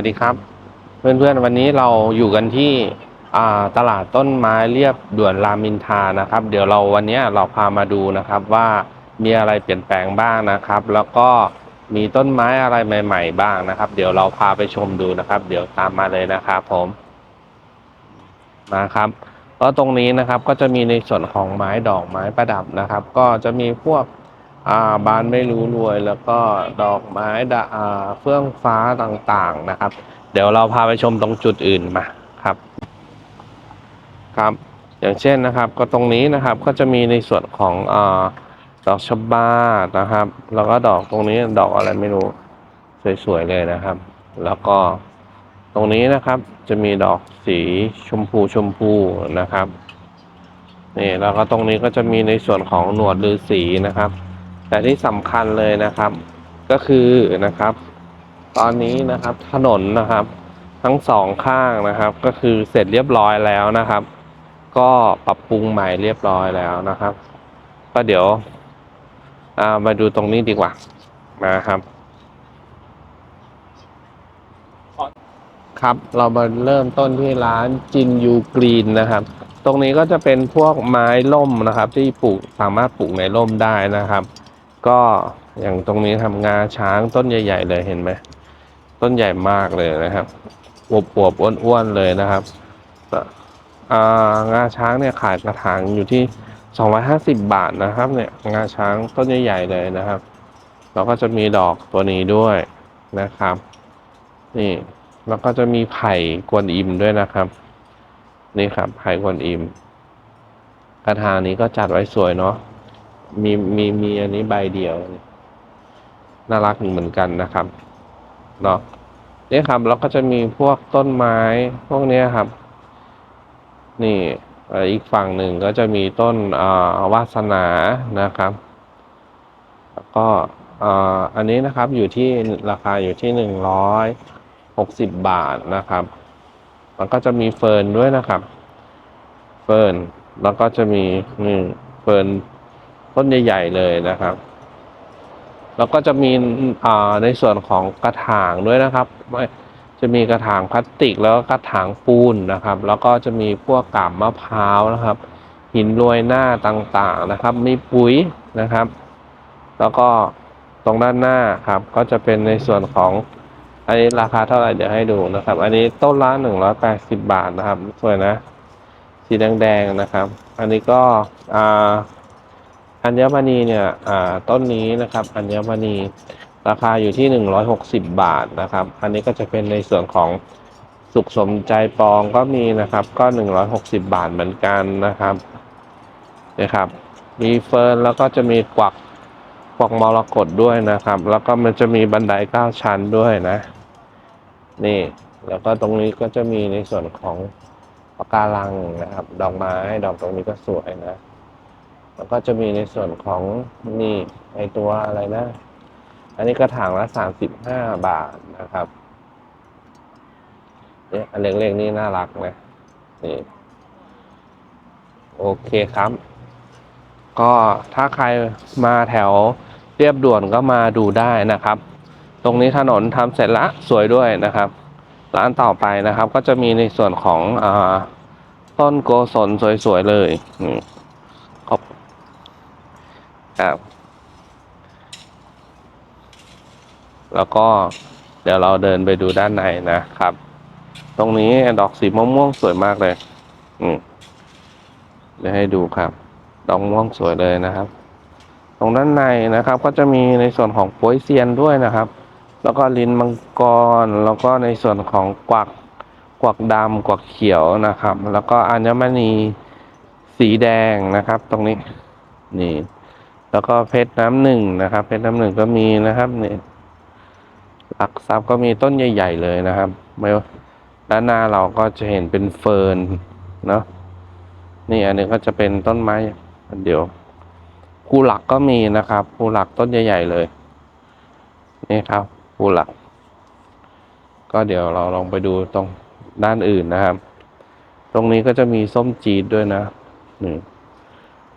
สวัสดีครับ เพื่อนๆวันนี้เราอยู่กันที่ตลาดต้นไม้เรียบด่วนรามินทานะครับ เดี๋ยวเราวันนี้เราพามาดูนะครับว่ามีอะไรเปลี่ยนแปลงบ้างนะครับ แล้วก็มีต้นไม้อะไรใหม่ ๆ บ้างนะครับ เดี๋ยวเราพาไปชมดูนะครับ เดี๋ยวตามมาเลยนะครับผมมาครับก็ตรงนี้นะครับก็จะมีในส่วนของไม้ดอกไม้ประดับนะครับ ก็จะมีพวก อาบานไม่รู้รวย แล้วก็ดอกไม้ดะอ่าเฟื่องฟ้าต่างๆนะครับ เดี๋ยวเราพาไปชมตรงจุดอื่นมาครับ ครับ อย่างเช่นนะครับ ก็ตรงนี้นะครับก็จะมีในส่วนของอ่าดอกชบานะครับ แล้วก็ดอกตรงนี้ดอกอะไรไม่รู้สวยๆเลยนะครับ แล้วก็ตรงนี้นะครับจะมีดอกสีชมพูชมพูนะครับนี่แล้วก็ตรงนี้ก็จะมีในส่วนของหนวดฤาษีนะครับ แต่ที่สำคัญเลยนะครับ ก็คือนะครับ ตอนนี้นะครับถนนนะครับ ทั้งสองข้างนะครับ ก็คือเสร็จเรียบร้อยแล้วนะครับ ก็ปรับปรุงใหม่เรียบร้อยแล้วนะครับ ก็เดี๋ยวามาดูตรงนี้ดีกว่านะครับครับเรามาเริ่มต้นที่ร้านจินยูกรีนนะครับ ตรงนี้ก็จะเป็นพวกไม้ล่มนะครับ ที่ปลูกสามารถปลูกในร่มได้นะครับ ก็อย่างตรงนี้ทำงาช้างต้นใหญ่ ๆ เลยเห็นไหมต้นใหญ่มากเลยนะครับอวบอวบๆอ้วนๆเลยนะครับงาช้างเนี่ยขายกระถางอยู่ที่ 250 บาทนะครับ เนี่ยงาช้างต้นใหญ่ๆเลยนะครับแล้วก็จะมีดอกตัวนี้ด้วยนะครับ นี่แล้วก็จะมีไผ่กวนอิมด้วยนะครับ นี่ครับไผ่กวนอิมกระถางนี้ก็จัดไว้สวยเนาะ มีมีมีอันนี้ใบเดียว น่ารักเหมือนกันนะครับเนาะนี่ครับแล้วก็จะมีพวกต้นไม้พวกเนี้ยครับ นี่อีกฝั่งหนึ่งก็จะมีต้นวาสนานะครับแล้วก็อันนี้นะครับอยู่ที่ราคาอยู่ที่หนึ่งร้อยหกสิบบาทนะครับแล้วก็จะมีเฟิร์นด้วยนะครับ เฟิร์นแล้วก็จะมีนี่เฟิร์น ต้นใหญ่ ๆ เลยนะครับ แล้วก็จะมีอ่าในส่วนของกระถางด้วยนะครับไม่จะมีกระถางพลาสติกแล้วก็กระถางปูนนะครับ แล้วก็จะมีพวกกาบมะพร้าวนะครับ หินโรยหน้าต่างๆนะครับ มีปุ๋ยนะครับ แล้วก็ตรงด้านหน้าครับ ก็จะเป็นในส่วนของอันนี้ราคาเท่าไหร่เดี๋ยวให้ดูนะครับ อันนี้ต้นละหนึ่งร้อยแปดสิบบาทนะครับ สวยนะ สีแดงๆนะครับ อันนี้ก็อ่า อัญมณีเนี่ยต้นนี้นะครับอัญมณีราคาอยู่ที่หนึ่งร้อยหกสิบบาทนะครับ อันนี้ก็จะเป็นในส่วนของสุขสมใจปองก็มีนะครับ ก็หนึ่งร้อยหกสิบบาทเหมือนกันนะครับนะครับ มีเฟิร์นแล้วก็จะมีกวักกวักมรกตด้วยนะครับ แล้วก็มันจะมีบันไดเก้าชั้นด้วยนะ นี่ แล้วก็ตรงนี้ก็จะมีในส่วนของปะการังนะครับ ดอกไม้ดอกตรงนี้ก็สวยนะ แล้วก็จะมีในส่วนของนี่ไอตัวอะไรนะ อันนี้กระถางละสามสิบห้าบาทนะครับเนี่ยอันเล็กๆนี่น่ารักนะนี่โอเคครับ ก็ถ้าใครมาแถวเรียบด่วนก็มาดูได้นะครับ ตรงนี้ถนนทำเสร็จละสวยด้วยนะครับ ร้านต่อไปนะครับก็จะมีในส่วนของอต้นโกศลสวยๆเลยอื ครับ แล้วก็เดี๋ยวเราเดินไปดูด้านในนะครับ ตรงนี้ดอกสีม่วงๆสวยมากเลย อืมเดี๋ยวให้ดูครับ ดอกม่วงสวยเลยนะครับ ตรงด้านในนะครับ ก็จะมีในส่วนของป้ยเซียนด้วยนะครับ แล้วก็ลิ้นมังกร แล้วก็ในส่วนของกวักกวักดำกวักเขียวนะครับ แล้วก็อัญมณีสีแดงนะครับ ตรงนี้นี่ แล้วก็เพชรน้ำหนึ่งนะครับ เพชรน้ำหนึ่งก็มีนะครับเนี่ยหลักทรัพย์ก็มีต้นใหญ่ ๆ เลยนะครับ ไม่ว่าด้านหน้าเราก็จะเห็นเป็นเฟิร์นเนาะนี่อันนี้ก็จะเป็นต้นไม้เดี๋ยวภูหลักก็มีนะครับภูหลักต้นใหญ่ ๆ เลย นี่ครับภูหลัก ก็เดี๋ยวเราลองไปดูตรงด้านอื่นนะครับ ตรงนี้ก็จะมีส้มจีดด้วยนะนี่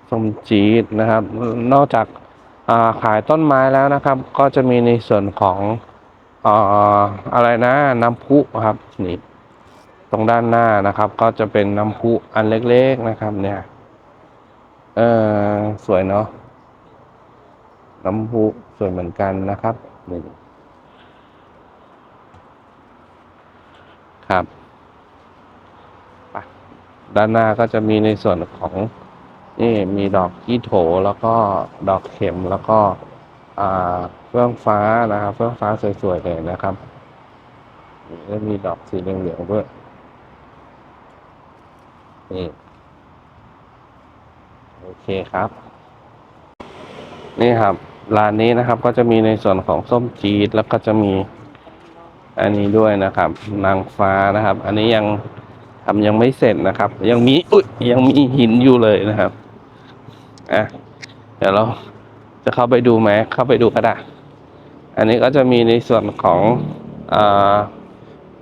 ส้มจีดนะครับ นอกจากาขายต้นไม้แล้วนะครับ ก็จะมีในส่วนของออะไรนะน้ำพุครับนี่ตรงด้านหน้านะครับ ก็จะเป็นน้ำพุอันเล็กๆนะครับ เนี่ยเออสวยเนาะน้ำพุสวยเหมือนกันนะครับนี่ครับด้านหน้าก็จะมีในส่วนของ นี่มีดอกกี้โถแล้วก็ดอกเข็มแล้วก็เฟื่องฟ้านะครับเฟื่องฟ้าสวยๆเลยนะครับแล้วมีดอกสีเหลืองๆด้วยนี่โอเคครับ นี่ครับร้านนี้นะครับก็จะมีในส่วนของส้มจี๊ดแล้วก็จะมีอันนี้ด้วยนะครับ นางฟ้านะครับ อันนี้ยังทำยังไม่เสร็จนะครับ ยังมีอุยยังมีหินอยู่เลยนะครับ อะเดี๋ยวเราจะเข้าไปดูไหมเข้าไปดูก็ได้ อันนี้ก็จะมีในส่วนของอ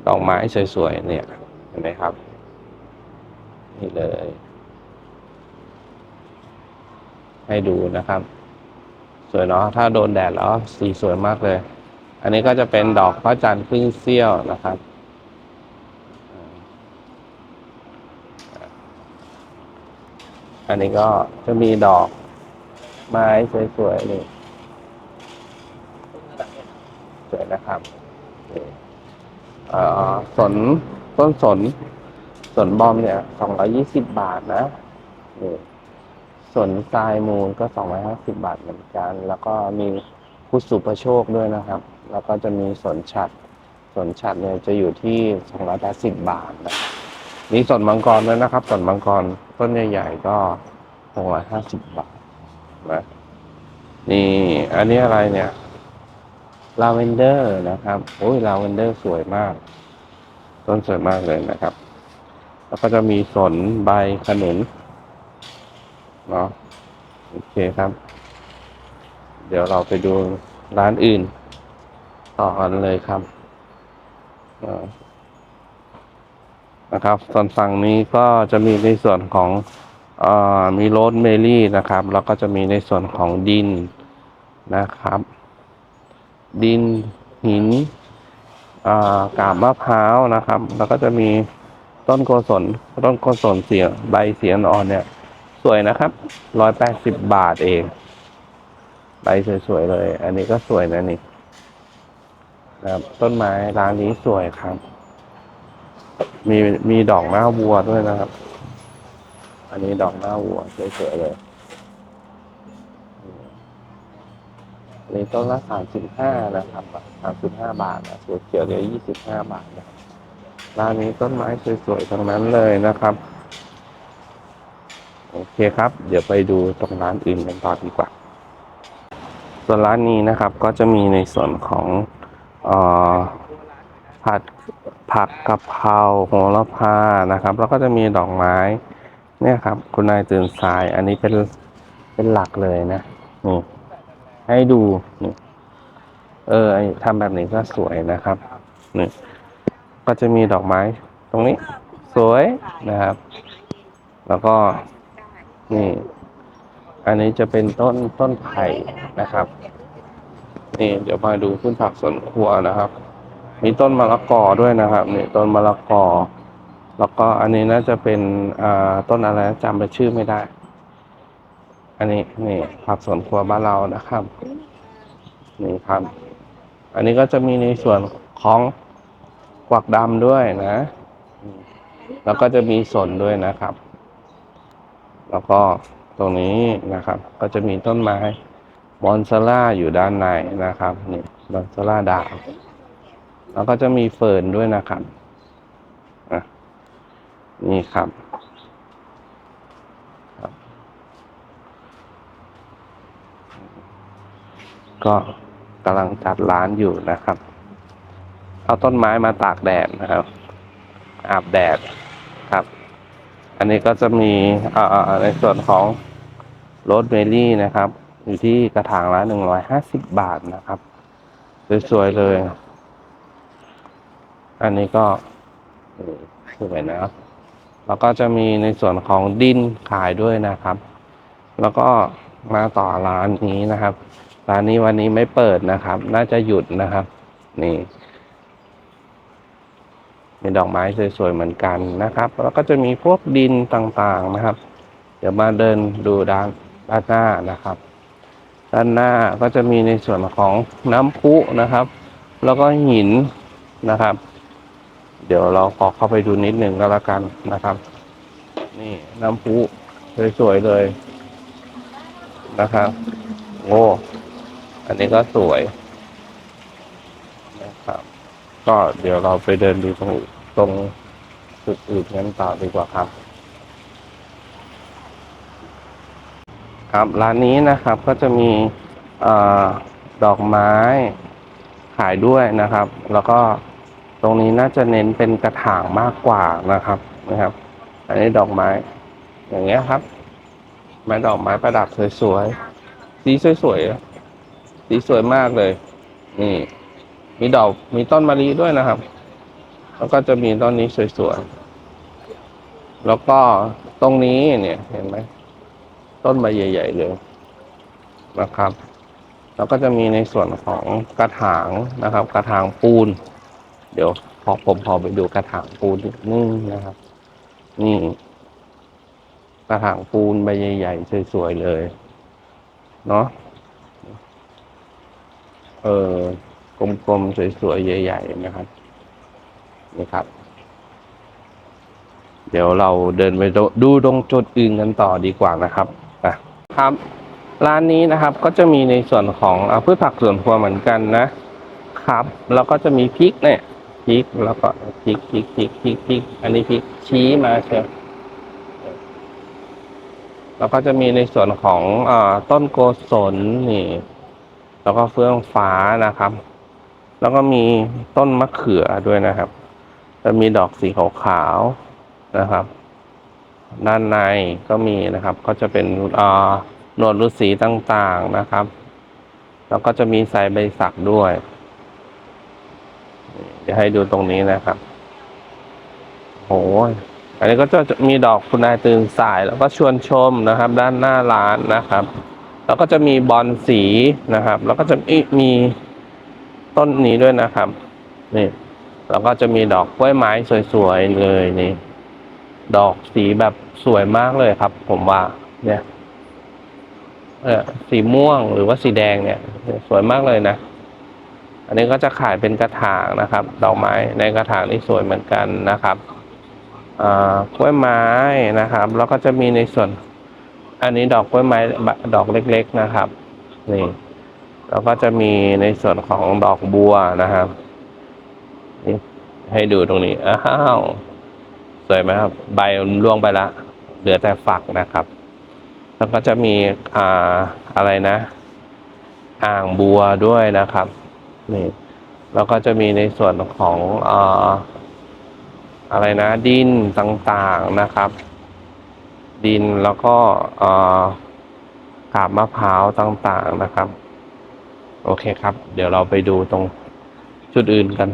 ดอกไม้สวยๆเนี่ยเห็นไหมครับ นี่เลย ให้ดูนะครับ สวยเนาะถ้าโดนแดดแล้วสีสวยมากเลย อันนี้ก็จะเป็นดอกพระจันทร์ครึ่งเสี้ยวนะครับ อันนี้ก็จะมีดอกไม้สวยๆนี่สวยนะครับเอ่อสนต้นสนสนบอมเนี่ยสองร้อยี่สิบบาทนะนี่สนทรายมูลก็สองร้อยห้าสิบาทเหมือนกัน แล้วก็มีพุทสุประโชคด้วยนะครับ แล้วก็จะมีสนฉัดสนฉัดเนี่ยจะอยู่ที่สองร้อยแปดสิบบาทนะ มีสนมังกรด้วยนะครับสนมังกรต้นใหญ่ๆก็สองร้อยห้าสิบบาทนะนี่ อันนี้อะไรเนี่ยลาเวนเดอร์นะครับโอ้ยลาเวนเดอร์สวยมาก ต้นสวยมากเลยนะครับ แล้วก็จะมีสนใบขนุนเนาะโอเคครับ เดี๋ยวเราไปดูร้านอื่น ต่อกันเลยครับ นะครับ ส่วนฝั่งนี้ก็จะมีในส่วนของอมีโรสเมลี่นะครับ แล้วก็จะมีในส่วนของดินนะครับ ดินหินอ่ากาบมะพร้าวนะครับ แล้วก็จะมีต้นโกศลต้นโกศลเสียใบเสียอ่อนเนี่ย สวยนะครับร้อยแปดสิบบาทเองใบสวยๆเลย อันนี้ก็สวยนะนี่ครับต้นไม้ร้านนี้สวยครับ มีมีดอกหน้าวัวด้วยนะครับ อันนี้ดอกหน้าวัวสวยๆเลยอันนี้ต้นละสามสิบห้านะครับสามสิบห้าบาทนะเขียวๆเดียวยี่สิบห้าบาทนะร้านนี้ต้นไม้สวยๆทั้งนั้นเลยนะครับ โอเคครับ เดี๋ยวไปดูตรงร้านอื่นกันต่อดีกว่า ส่วนร้านนี้นะครับ ก็จะมีในส่วนของออ ผัดผักกะเพราโหระพานะครับ แล้วก็จะมีดอกไม้ เนี่ยครับ คุณนายตื่นสาย อันนี้เป็นเป็นหลักเลยนะนี่ให้ดูนี่เออทำแบบนี้ก็สวยนะครับนี่ก็จะมีดอกไม้ ตรงนี้ สวยนะครับ แล้วก็นี่ อันนี้จะเป็นต้นต้นไผ่นะครับ นี่เดี๋ยวมาดูพืชผักสวนครัวนะครับ มีต้นมะละกอด้วยนะครับนี่ต้นมะละกอ แล้วก็อันนี้น่าจะเป็นอ่าต้นอะไรจำไปชื่อไม่ได้ อันนี้นี่ผักสวนครัวบ้านเรานะครับนี่ครับ อันนี้ก็จะมีในส่วนของกวักดำด้วยนะ แล้วก็จะมีสนด้วยนะครับ แล้วก็ตรงนี้นะครับ ก็จะมีต้นไม้บอนซาร่าอยู่ด้านในนะครับนี่บอนซาร่าดาว แล้วก็จะมีเฟิร์นด้วยนะครับนี่ครับครับ ก็กำลังจัดร้านอยู่นะครับ เอาต้นไม้มาตากแดดนะครับ อาบแดดครับ อันนี้ก็จะมีอ่าในส่วนของโรสเมลี่นะครับ อยู่ที่กระถางละหนึ่งร้อยห้าสิบบาทนะครับ สวยๆเลย อันนี้ก็สวยนะแล้วก็จะมีในส่วนของดินขายด้วยนะครับ แล้วก็มาต่อร้านนี้นะครับ ร้านนี้วันนี้ไม่เปิดนะครับ น่าจะหยุดนะครับ นี่มีดอกไม้สวยๆเหมือนกันนะครับ แล้วก็จะมีพวกดินต่างๆนะครับ เดี๋ยวมาเดินดูด้านด้านหน้านะครับ ด้านหน้าก็จะมีในส่วนของน้ำพุนะครับ แล้วก็หินนะครับ เดี๋ยวเราขอเข้าไปดูนิดหนึ่งก็แล้วกันนะครับ นี่น้ำพุสวยๆเลยนะครับโอ้อันนี้ก็สวยนะครับ ก็เดี๋ยวเราไปเดินดูตรงตรงจุดอื่นกันต่อดีกว่าครับ ครับร้านนี้นะครับก็จะมีอาดอกไม้ขายด้วยนะครับ แล้วก็ ตรงนี้น่าจะเน้นเป็นกระถางมากกว่านะครับนะครับ อันนี้ดอกไม้ อย่างเงี้ยครับไม้ดอกไม้ประดับสวยๆสีสวยๆสีสวยมากเลย นี่ มีดอกมีต้นมะลิด้วยนะครับ แล้วก็จะมีต้นนี้สวยๆแล้วก็ตรงนี้เนี่ยเห็นไหมต้นใบใหญ่ ๆ เลยนะครับ แล้วก็จะมีในส่วนของกระถางนะครับ กระถางปูน เดี๋ยวพอผมพอไปดูกระถางปูนนิดนึงนะครับ นี่ กระถางปูนใบใหญ่ๆสวยๆเลย เนาะเออกลมๆสวยๆใหญ่ ๆ นะครับ นี่ครับ เดี๋ยวเราเดินไปดูดูตรงจุดอื่นกันต่อดีกว่านะครับอะครับ ร้านนี้นะครับก็จะมีในส่วนของอพืชผักสวนครัวเหมือนกันนะครับ แล้วก็จะมีพริกเนี่ย พริกแล้วก็พริกพริกพริกพริกพริกอันนี้พริกชี้มาเชียวแล้วก็จะมีในส่วนของอต้นโกศลนี่ แล้วก็เฟื่องฟ้านะครับ แล้วก็มีต้นมะเขือด้วยนะครับ จะมีดอกสีขาวๆนะครับ ด้านในก็มีนะครับ ก็จะเป็นอ่าหนวดฤาษีต่างๆนะครับ แล้วก็จะมีสายใบสักด้วย นี่เดี๋ยวให้ดูตรงนี้นะครับโอ้ยอันนี้ก็จะมีดอกคุณนายตื่นสาย แล้วก็ชวนชมนะครับ ด้านหน้าร้านนะครับ แล้วก็จะมีบอลสีนะครับ แล้วก็จะมีมีต้นนี้ด้วยนะครับนี่แล้วก็จะมีดอกกล้วยไม้สวยๆเลยนี่ ดอกสีแบบสวยมากเลยครับ ผมว่า เนี่ยเออสีม่วงหรือว่าสีแดงเนี่ย สวยมากเลยนะ อันนี้ก็จะขายเป็นกระถางนะครับดอกไม้ในกระถางนี่สวยเหมือนกันนะครับกล้วยไม้นะครับ แล้วก็จะมีในส่วน อันนี้ดอกกล้วยไม้ดอกเล็ก ๆนะครับนี่แล้วก็จะมีในส่วนของดอกบัวนะครับนี่ให้ดูตรงนี้อ้าวสวยไหมครับ ใบร่วงไปละ เหลือแต่ฝักนะครับ แล้วก็จะมีอ่าอะไรนะ อ่างบัวด้วยนะครับ นี่แล้วก็จะมีในส่วนของออะไรนะ ดินต่างๆนะครับ ดินแล้วก็อ่ากาบมะพร้าวต่างๆนะครับ โอเคครับ เดี๋ยวเราไปดูตรงจุดอื่นกัน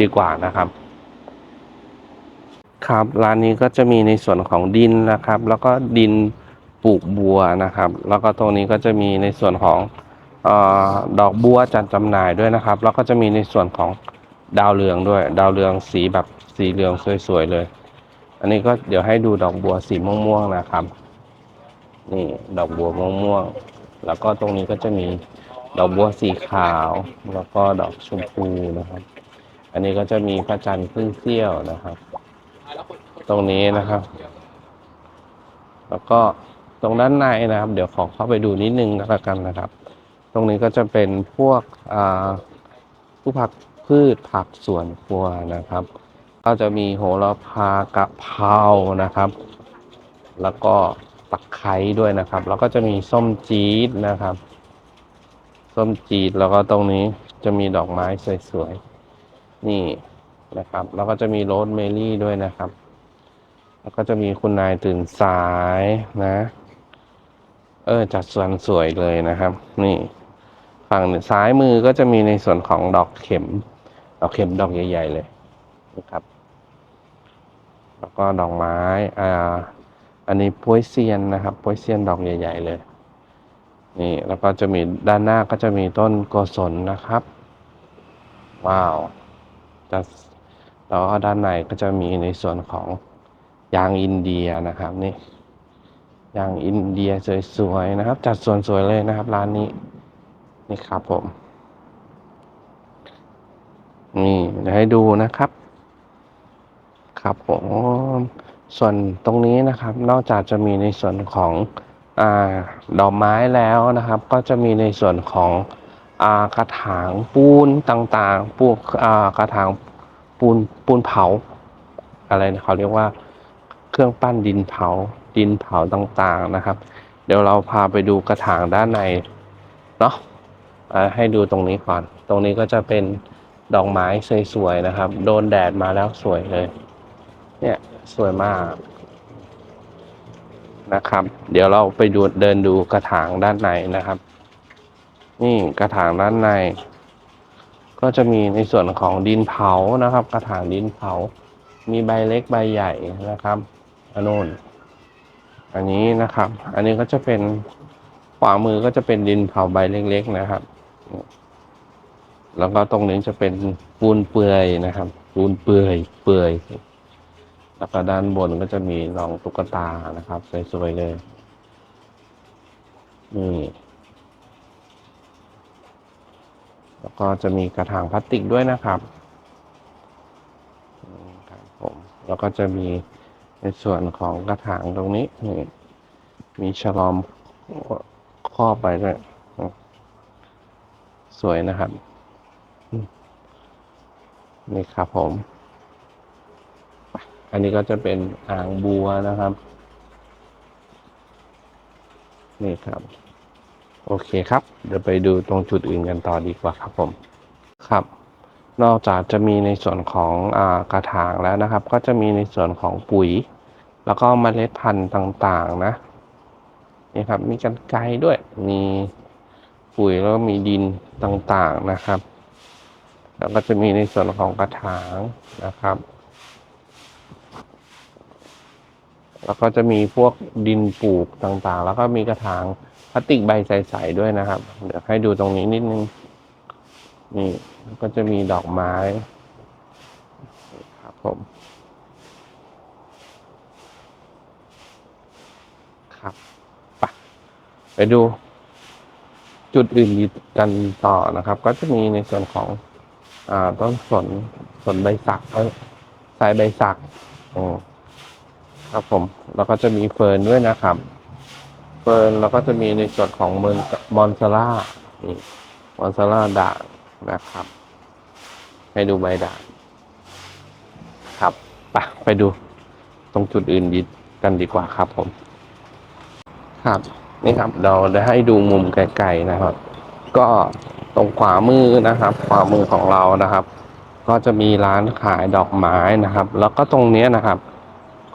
ดีกว่านะครับ ครับร้านนี้ก็จะมีในส่วนของดินนะครับ แล้วก็ดินปลูกบัวนะครับ แล้วก็ตรงนี้ก็จะมีในส่วนของ ดอกบัวจัดจำหน่ายด้วยนะครับ แล้วก็จะมีในส่วนของดาวเรืองด้วย ดาวเรืองสีแบบสีเหลืองสวยๆเลย อันนี้ก็เดี๋ยวให้ดูดอกบัวสีม่วงๆนะครับ นี่ดอกบัวม่วงๆแล้วก็ตรงนี้ก็จะมีดอกบัวสีขาว แล้วก็ดอกชมพูนะครับ อันนี้ก็จะมีพระจันทร์ครึ่งเสี้ยวนะครับ ตรงนี้นะครับ แล้วก็ตรงด้านในนะครับ เดี๋ยวขอเข้าไปดูนิดนึงแล้วกันนะครับ ตรงนี้ก็จะเป็นพวกผู้ผักพืชผักสวนครัวนะครับ ก็จะมีโหระพากะเพรานะครับ แล้วก็ตะไคร้ด้วยนะครับ แล้วก็จะมีส้มจี๊ดนะครับ ส้มจี๊ดแล้วก็ตรงนี้จะมีดอกไม้สวยๆนี่นะครับ แล้วก็จะมีโรสเมลี่ด้วยนะครับ แล้วก็จะมีคุณนายตื่นสายนะ เออจัดสวนสวยเลยนะครับ นี่ ฝั่งซ้ายมือก็จะมีในส่วนของดอกเข็ม ดอกเข็มดอกใหญ่ ๆ เลยนะครับ แล้วก็ดอกไม้อ่าอันนี้ป้วยเซียนนะครับป้วยเซียนดอกใหญ่ ๆ เลย นี่แล้วก็จะมีด้านหน้าก็จะมีต้นโกศลนะครับ ว้าวจะแล้วก็ด้านในก็จะมีในส่วนของยางอินเดียนะครับนี่ยางอินเดียสวยๆนะครับ จัดส่วนสวยเลยนะครับร้านนี้ นี่ครับผม นี่เดี๋ยวให้ดูนะครับ ครับผมส่วนตรงนี้นะครับ นอกจากจะมีในส่วนของอดอกไม้แล้วนะครับ ก็จะมีในส่วนของอกระถางปูนต่างๆ ปูกระถางปูนปูนเผา อะไรเขาเรียกว่าเครื่องปั้นดินเผาดินเผาต่างๆนะครับ เดี๋ยวเราพาไปดูกระถางด้านในเนาะ ให้ดูตรงนี้ก่อน ตรงนี้ก็จะเป็นดอกไม้สวยๆนะครับ โดนแดดมาแล้วสวยเลย เนี่ยสวยมากนะครับ เดี๋ยวเราไปดูเดินดูกระถางด้านในนะครับ นี่กระถางด้านใน ก็จะมีในส่วนของดินเผานะครับ กระถางดินเผา มีใบเล็กใบใหญ่นะครับอันนู้นอันนี้นะครับ อันนี้ก็จะเป็นขวามือก็จะเป็นดินเผาใบเล็กๆนะครับ แล้วก็ตรงนี้จะเป็นปูนเปื่อยนะครับ ปูนเปื่อยเปื่อย แล้วก็ด้านบนก็จะมีรองตุ๊กตานะครับสวยๆเลย นี่ แล้วก็จะมีกระถางพลาสติกด้วยนะครับครับผม แล้วก็จะมีในส่วนของกระถางตรงนี้นี่มีฉลอมครอบไปด้วย สวยนะครับ นี่ครับผม อันนี้ก็จะเป็นอ่างบัวนะครับ นี่ครับ โอเคครับ เดี๋ยวไปดูตรงจุดอื่นกันต่อดีกว่าครับผมครับนอกจากจะมีในส่วนของอ่ากระถางแล้วนะครับ ก็จะมีในส่วนของปุ๋ย แล้วก็เมล็ดพันธุ์ต่างๆนะนี่ครับ มีกันไกรด้วยมี ปุ๋ยแล้วก็มีดินต่างๆนะครับ แล้วก็จะมีในส่วนของกระถางนะครับ แล้วก็จะมีพวกดินปลูกต่างๆ แล้วก็มีกระถางพลาสติกใบใสๆด้วยนะครับ เดี๋ยวให้ดูตรงนี้นิดนึง นี่แล้วก็จะมีดอกไม้ครับผมครับไปไปดู จุดอื่นกกันต่อนะครับ ก็จะมีในส่วนของอ่าต้นสนสนใบสักเอ้ยสายใบสักอครับผมแล้วก็จะมีเฟิร์นด้วยนะครับ เฟิร์นแล้วก็จะมีในส่วนของเมืองมอนซาร่านี่มอนซาร่าด่างนะครับ ให้ดูใบด่างครับไปไปดูตรงจุดอื่นดีกันดีกว่าครับผม ครับ นี่ครับเราได้ให้ดูมุมไกลๆนะครับ ก็ตรงขวามือนะครับ ขวามือของเรานะครับ ก็จะมีร้านขายดอกไม้นะครับ แล้วก็ตรงนี้นะครับ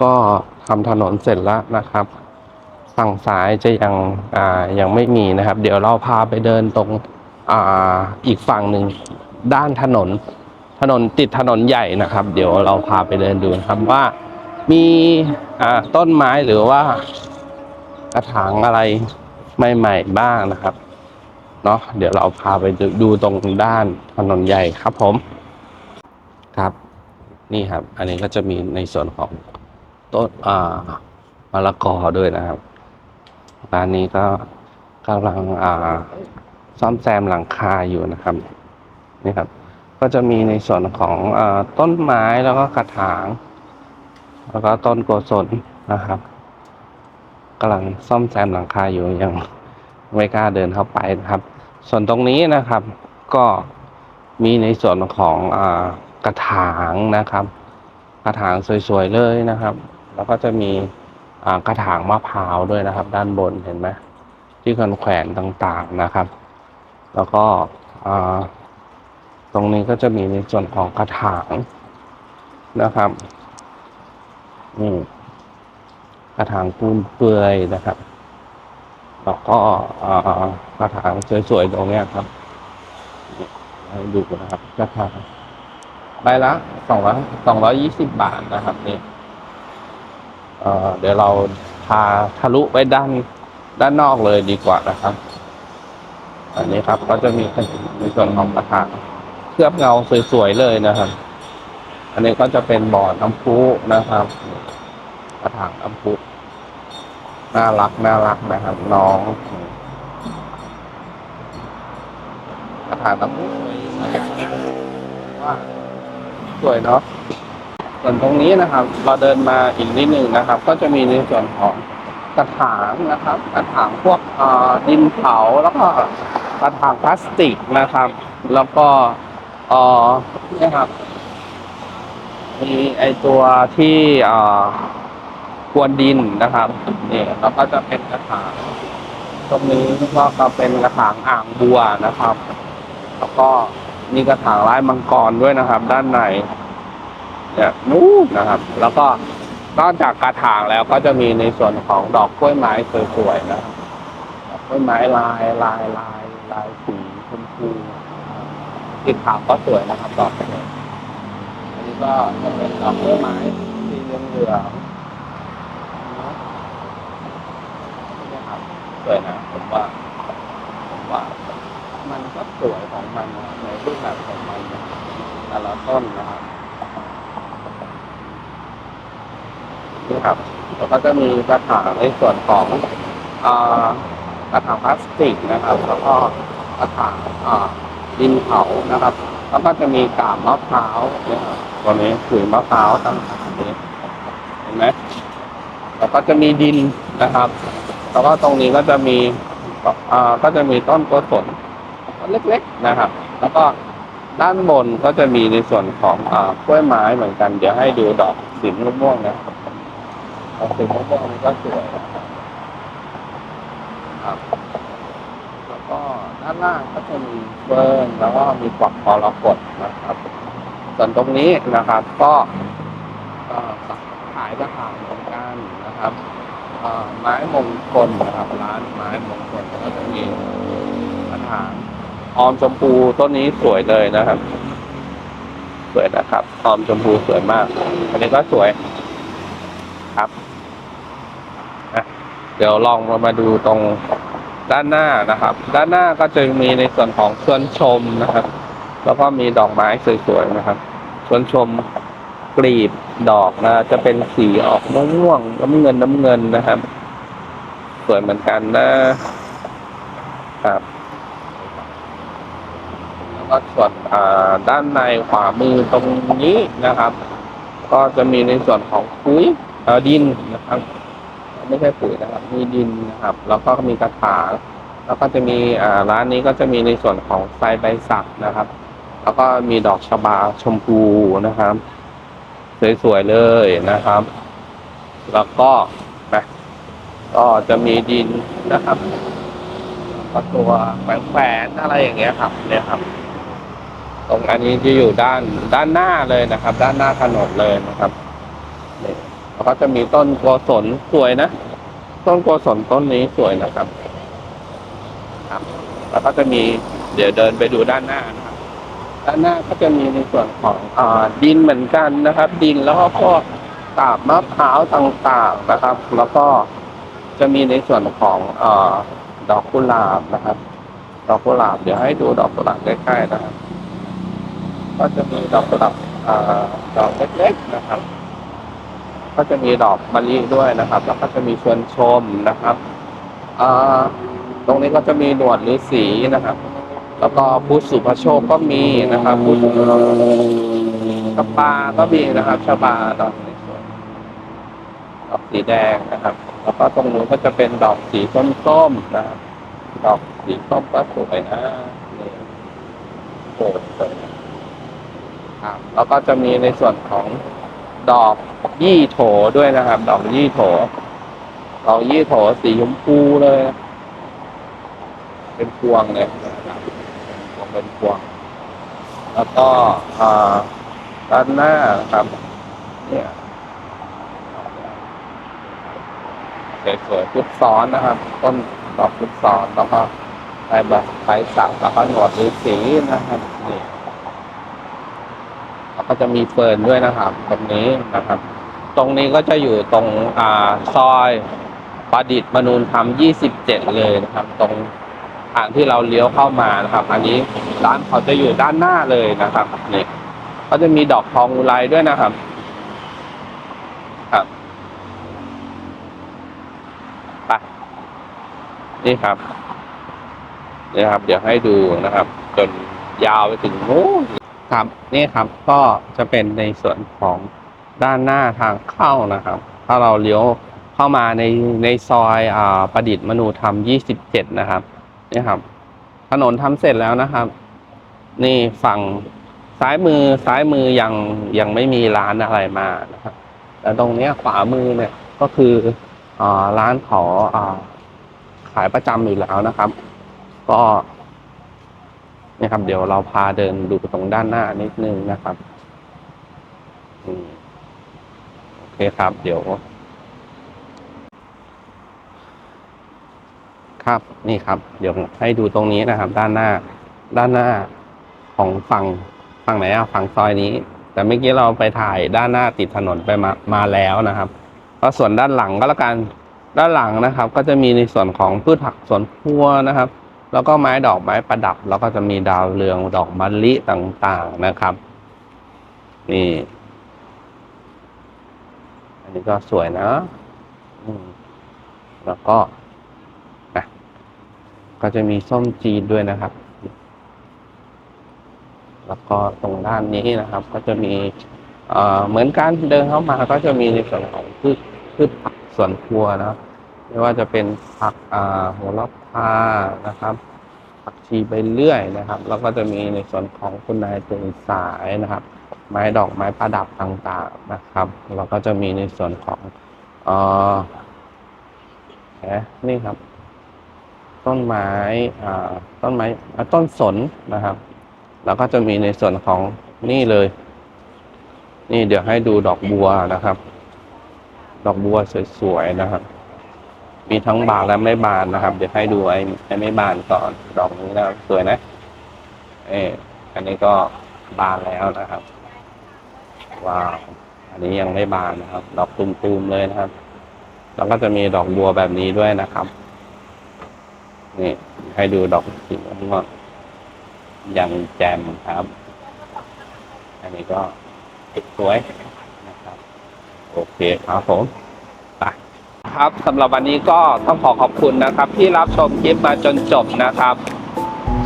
ก็ทำถนนเสร็จแล้วนะครับ ฝั่งซ้ายจะยังอ่ายังไม่มีนะครับ เดี๋ยวเราพาไปเดินตรงอ่าอีกฝั่งหนึ่งด้านถนนถนนติดถนนใหญ่นะครับ เดี๋ยวเราพาไปเดินดูนะครับว่ามีอ่าต้นไม้หรือว่า กระถางอะไรใหม่ๆบ้างนะครับเนาะเดี๋ยวเราพาไปดูตรงด้านถนนใหญ่ครับผมครับ นี่ครับ อันนี้ก็จะมีในส่วนของต้นอ่ามะละกอด้วยนะครับร้านนี้ก็กำลังอ่าซ่อมแซมหลังคาอยู่นะครับนี่ครับ ก็จะมีในส่วนของอต้นไม้แล้วก็กระถาง แล้วก็ต้นโกศลนะครับ กำลังซ่อมแซมหลังคาอยู่ยังไม่กล้าเดินเข้าไปนะครับ ส่วนตรงนี้นะครับ ก็มีในส่วนของอกระถางนะครับ กระถางสวยๆเลยนะครับ แล้วก็จะมีกระถางมะพร้าวด้วยนะครับ ด้านบนเห็นไหมที่แขวนแขวนต่างๆนะครับ แล้วก็ตรงนี้ก็จะมีในส่วนของกระถางนะครับนี่ กระถางปูนเปลือยนะครับแล้วก็กระถางสวยๆตรงนี้ครับให้ดูนะครับกระถางใบละสองร้อยสองร้อยี่สิบบาทนะครับนี่เอ่อเดี๋ยวเราพาทะลุไปด้านด้านนอกเลยดีกว่านะครับ อันนี้ครับก็จะมีในส่วนของกระถางเคลือบเงาสวยๆเลยนะครับ อันนี้ก็จะเป็นบ่อน้ำพุนะครับ กระถางน้ำพุ น่ารักน่ารักนะครับน้องกระถางน้ำพุสวยว่าสวยเนาะส่วนตรงนี้นะครับ เราเดินมาอีกนิดนึงนะครับ ก็จะมีในส่วนของกระถางนะครับ กระถางพวกดินเผาแล้วก็กระถางพลาสติกนะครับ แล้วก็เออนี่ยครับ มีไอตัวที่อ่อ กวนดินนะครับนี่แล้วก็จะเป็นกระถางตรงนี้ก็ก็เป็นกระถางอ่างบัวนะครับ แล้วก็มีกระถางลายมังกรด้วยนะครับ ด้านในเนี่ยนู้นนะครับ แล้วก็นอกจากกระถางแล้วก็จะมีในส่วนของดอกกล้วยไม้สวยๆนะครับดอกกล้วยไม้ลายลายลายลายสีชมพูสีขาวก็สวยนะครับดอกอันนี้ก็จะเป็นดอกกล้วยไม้สีเหลืองเหลืองๆนะครับส วยนะผมว่าผมว่า มันก็สวยของมันนะในรูปแบบของมันนะแต่ละต้นนะครับนี่ครับแล้วก็จะมีกระถางในส่วนของอกระถางพลาสติกนะครับ แล้วก็กระถางดินเผานะครับ แล้วก็จะมีกาบมะพร้าวนะครับตัวนี้ขุยมะพร้าวต่างๆนี้เห็นไหมแล้วก็จะมีดินนะครับ แล้วก็ตรงนี้ก็จะมีอ่าก็จะมีต้นโกศลเล็กๆนะครับ แล้วก็ด้านบนก็จะมีในส่วนของอ่ากล้วยไม้เหมือนกัน เดี๋ยวให้ดูดอกสีม่วงๆนะดอกสีม่วงๆนี่ก็สวยนะครับแล้วก็ด้านล่างก็จะมีเฟิร์นแล้วก็มีกวักคอรกตนะครับ ส่วนตรงนี้นะครับก็ก็ขายกระถางเหมือนกันนะครับ ไม้มงคลนะครับร้านไม้มงคลก็จะมีกระถางออมชมพูต้นนี้สวยเลยนะครับ สวยนะครับ ออมชมพูสวยมาก อันนี้ก็สวยครับเดี๋ยวลองมามาดูตรงด้านหน้านะครับ ด้านหน้าก็จะมีในส่วนของชวนชมนะครับ แล้วก็มีดอกไม้สวยๆนะครับ ชวนชม กลีบดอกนะจะเป็นสีออกม่วงๆน้ำเงินน้ำเงินนะครับ สวยเหมือนกันนะครับแล้วก็ส่วนด้านในขวามือตรงนี้นะครับ ก็จะมีในส่วนของปุ๋ยดินนะครับไม่ใช่ปุ๋ยนะครับ มีดินนะครับ แล้วก็มีกระถางแล้วก็จะมีอ่าร้านนี้ก็จะมีในส่วนของไซใบสักนะครับ แล้วก็มีดอกชบาชมพูนะครับ สวยๆเลยนะครับ แล้วก็นะก็จะมีดินนะครับก็ตัวแขวนๆอะไรอย่างเงี้ยครับ เนี่ยครับ ตรงอันนี้จะอยู่ด้านด้านหน้าเลยนะครับ ด้านหน้าถนนเลยนะครับนี่แล้วก็จะมีต้นโกศลสวยนะ ต้นโกศลต้นนี้สวยนะครับ ครับ แล้วก็จะมีเดี๋ยวเดินไปดูด้านหน้านะครับ ด้านหน้าก็จะมีในส่วนของอดินเหมือนกันนะครับ ดินแล้วก็พวกกาบมะพร้าวต่างๆนะครับ แล้วก็จะมีในส่วนของอดอกกุหลาบนะครับ ดอกกุหลาบเดี๋ยวให้ดูดอกกุหลาบใกล้ๆนะครับ ก็จะมีดอกกุหลาบอดอกเล็กๆนะครับ ก็จะมีดอกมะลิด้วยนะครับ แล้วก็จะมีชวนชมนะครับอตรงนี้ก็จะมีหนวดฤาษีนะครับ แล้วก็พุทธสุภโชคก็มีนะครับพุทธสุภโชคชบาก็มีนะครับชบาดอกสวยดอกสีแดงนะครับ แล้วก็ตรงนู้นก็จะเป็นดอกสีส้มๆนะครับดอกสีส้มก็สวยนะนี่โอ้สวยครับแล้วก็จะมีในส่วนของดอกยี่โถด้วยนะครับ ดอกยี่โถดอกยี่โถสีชมพูเลย เป็นพวงเลย เป็นพวง แล้วก็ด้านหน้าครับ เนี่ยสวยๆพุทซ้อนนะครับ ต้นดอกพุทซ้อนแล้วก็ใบแบบใบสักแล้วก็หนวดฤาษีนะครับนี่แล้วก็จะมีเฟิร์นด้วยนะครับ ตรงนี้นะครับ ตรงนี้ก็จะอยู่ตรงอ่าซอยประดิษฐ์มนูนธรรม 27 เลยนะครับ ตรงางที่เราเลี้ยวเข้ามานะครับ อันนี้ร้านเขาจะอยู่ด้านหน้าเลยนะครับนี่ก็จะมีดอกทองอุไรด้วยนะครับ ครับไปนี่ครับนี่ครับ เดี๋ยวให้ดูนะครับ จนยาวไปถึงโน้นครับนี่ครับก็จะเป็นในส่วนของด้านหน้าทางเข้านะครับ ถ้าเราเลี้ยวเข้ามาในในซอยอประดิษฐ์มนูธรรม 27 นะครับ นี่ครับ ถนนทำเสร็จแล้วนะครับ นี่ฝั่งซ้ายมือซ้ายมือยังยังไม่มีร้านอะไรมานะครับแต่ตรงเนี้ยขวามือเนี่ยก็คืออ่าร้านเขาอ่าขายประจำอยู่แล้วนะครับ ก็นี่ครับ เดี๋ยวเราพาเดินดูตรงด้านหน้านิดนึงนะครับโอเคครับ เดี๋ยว ครับนี่ครับ เดี๋ยวให้ดูตรงนี้นะครับ ด้านหน้า ด้านหน้าของฝั่งฝั่งไหนอะฝั่งซอยนี้ แต่เมื่อกี้เราไปถ่ายด้านหน้าติดถนนไปมามาแล้วนะครับก็ส่วนด้านหลังก็แล้วกันด้านหลังนะครับ ก็จะมีในส่วนของพืชผักสวนครัวนะครับ แล้วก็ไม้ดอกไม้ประดับ แล้วก็จะมีดาวเรืองดอกมะลิต่างๆนะครับ นี่ อันนี้ก็สวยนะแล้วก็ ก็จะมีส้มจีนด้วยนะครับ แล้วก็ตรงด้านนี้นะครับ ก็จะมีเอ่อเหมือนกันเดินเข้ามาก็จะมีในส่วนของพืชพืชผักสวนครัวนะไม่ว่าจะเป็นผักอ่าโหระพานะครับ ผักชีใบเลื่อยนะครับ แล้วก็จะมีในส่วนของคุณนายตื่นสายนะครับ ไม้ดอกไม้ประดับต่างๆนะครับแล้วก็จะมีในส่วนของเอ่อนี่ครับ ต้นไม้ต้นไม้ต้นสนนะครับ แล้วก็จะมีในส่วนของนี่เลย นี่เดี๋ยวให้ดูดอกบัวนะครับ ดอกบัวสวยๆนะครับ มีทั้งบานและไม่บานนะครับ เดี๋ยวให้ดูไอ้ไอ้ไม่บานก่อนดอกนี้นะครับสวยนะเอออันนี้ก็บานแล้วนะครับว้าวอันนี้ยังไม่บานนะครับ ดอกตุมๆเลยนะครับ แล้วก็จะมีดอกบัวแบบนี้ด้วยนะครับ นี่ ให้ดูดอกสีม่วงยังแจ่มครับ อันนี้ก็สวยนะครับ โอเคครับผมไปครับสำหรับวันนี้ก็ต้องขอขอบคุณนะครับ ที่รับชมคลิปมาจนจบนะครับ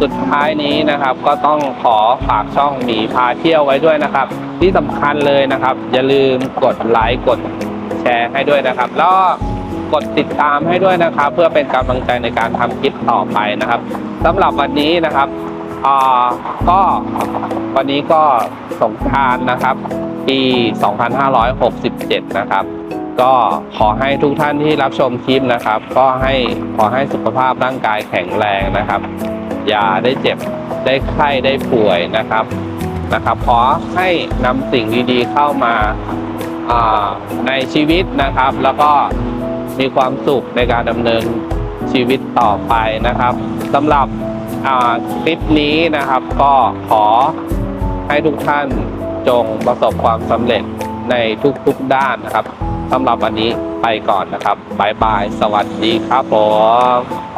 สุดท้ายนี้นะครับ ก็ต้องขอฝากช่องหมีพาเที่ยวไว้ด้วยนะครับ ที่สำคัญเลยนะครับ อย่าลืมกดไลค์กดแชร์ให้ด้วยนะครับ แล้ว กดติดตามให้ด้วยนะครับ เพื่อเป็นกำลังใจในการทำคลิปต่อไปนะครับสำหรับวันนี้นะครับก็วันนี้ก็สงกรานนะครับ ปี 2567 นะครับ ก็ขอให้ทุกท่านที่รับชมคลิปนะครับ ก็ให้ขอให้สุขภาพร่างกายแข็งแรงนะครับ อย่าได้เจ็บได้ไข้ได้ป่วยนะครับนะครับ ขอให้นำสิ่งดีๆเข้ามาในชีวิตนะครับ แล้วก็ มีความสุขในการดำเนินชีวิตต่อไปนะครับสำหรับคลิปนี้นะครับก็ขอให้ทุกท่านจงประสบความสำเร็จในทุกๆด้านนะครับสำหรับวันนี้ไปก่อนนะครับบายบาย สวัสดีครับผม